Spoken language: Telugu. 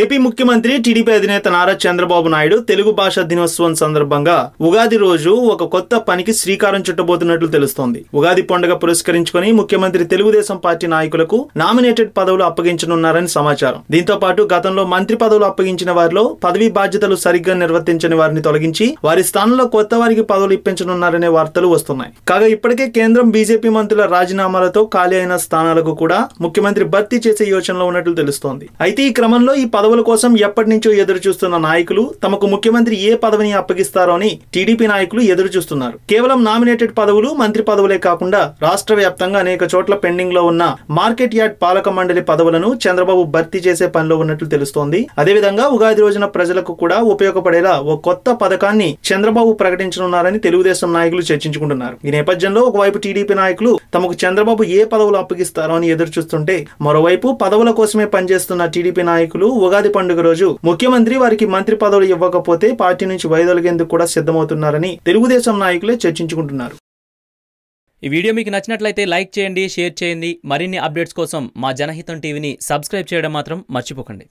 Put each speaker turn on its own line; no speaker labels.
ఏపీ ముఖ్యమంత్రి టీడీపీ అధినేత నారా చంద్రబాబు నాయుడు తెలుగు భాషా దినోత్సవం సందర్భంగా ఉగాది రోజు ఒక కొత్త పనికి శ్రీకారం చుట్టబోతున్నట్లు తెలుస్తోంది. ఉగాది పండుగ పురస్కరించుకొని ముఖ్యమంత్రి తెలుగుదేశం పార్టీ నాయకులకు నామినేటెడ్ పదవులు అప్పగించనున్నారని సమాచారం. దీంతో పాటు గతంలో మంత్రి పదవులు అప్పగించిన వారిలో పదవీ బాధ్యతలు సరిగ్గా నిర్వర్తించని వారిని తొలగించి వారి స్థానంలో కొత్త వారికి పదవులు ఇప్పించనున్నారనే వార్తలు వస్తున్నాయి. కాగా ఇప్పటికే కేంద్రం బీజేపీ మంత్రుల రాజీనామాలతో ఖాళీ అయిన స్థానాలకు కూడా ముఖ్యమంత్రి భర్తీ చేసే యోచనలో ఉన్నట్లు తెలుస్తోంది. అయితే ఈ క్రమంలో ఈ పదవుల కోసం ఎప్పటి నుంచో ఎదురు చూస్తున్న నాయకులు తమకు ముఖ్యమంత్రి ఏ పదవిని అప్పగిస్తారో అని టీడీపీ నాయకులు ఎదురు చూస్తున్నారు కేవలం నామినేటెడ్ పదవులు మంత్రి పదవులే కాకుండా రాష్ట్ర వ్యాప్తంగా అనేక చోట్ల పెండింగ్లో ఉన్న మార్కెట్ యార్డ్ పాలక మండలి పదవులను చంద్రబాబు భర్తీ చేసే పనిలో ఉన్నట్లు తెలుస్తోంది. అదేవిధంగా ఉగాది రోజున ప్రజలకు కూడా ఉపయోగపడేలా ఓ కొత్త పథకాన్ని చంద్రబాబు ప్రకటించనున్నారని తెలుగుదేశం నాయకులు చర్చించుకుంటున్నారు. ఈ నేపథ్యంలో ఒకవైపు టీడీపీ నాయకులు తమకు చంద్రబాబు ఏ పదవులు అప్పగిస్తారో అని ఎదురు చూస్తుంటే మరోవైపు పదవుల కోసమే పనిచేస్తున్న టీడీపీ నాయకులు ఉగాది పండుగ రోజు ముఖ్యమంత్రి వారికి మంత్రి పదవులు ఇవ్వకపోతే పార్టీ నుంచి వైదొలిగేందుకు కూడా సిద్ధమవుతున్నారని తెలుగుదేశం నాయకులే చర్చించుకుంటున్నారు.
ఈ వీడియో మీకు నచ్చినట్లయితే లైక్ చేయండి షేర్ చేయండి. మరిన్ని అప్డేట్స్ కోసం మా జనహితం టీవీని సబ్స్క్రైబ్ చేయడం మాత్రం మర్చిపోకండి.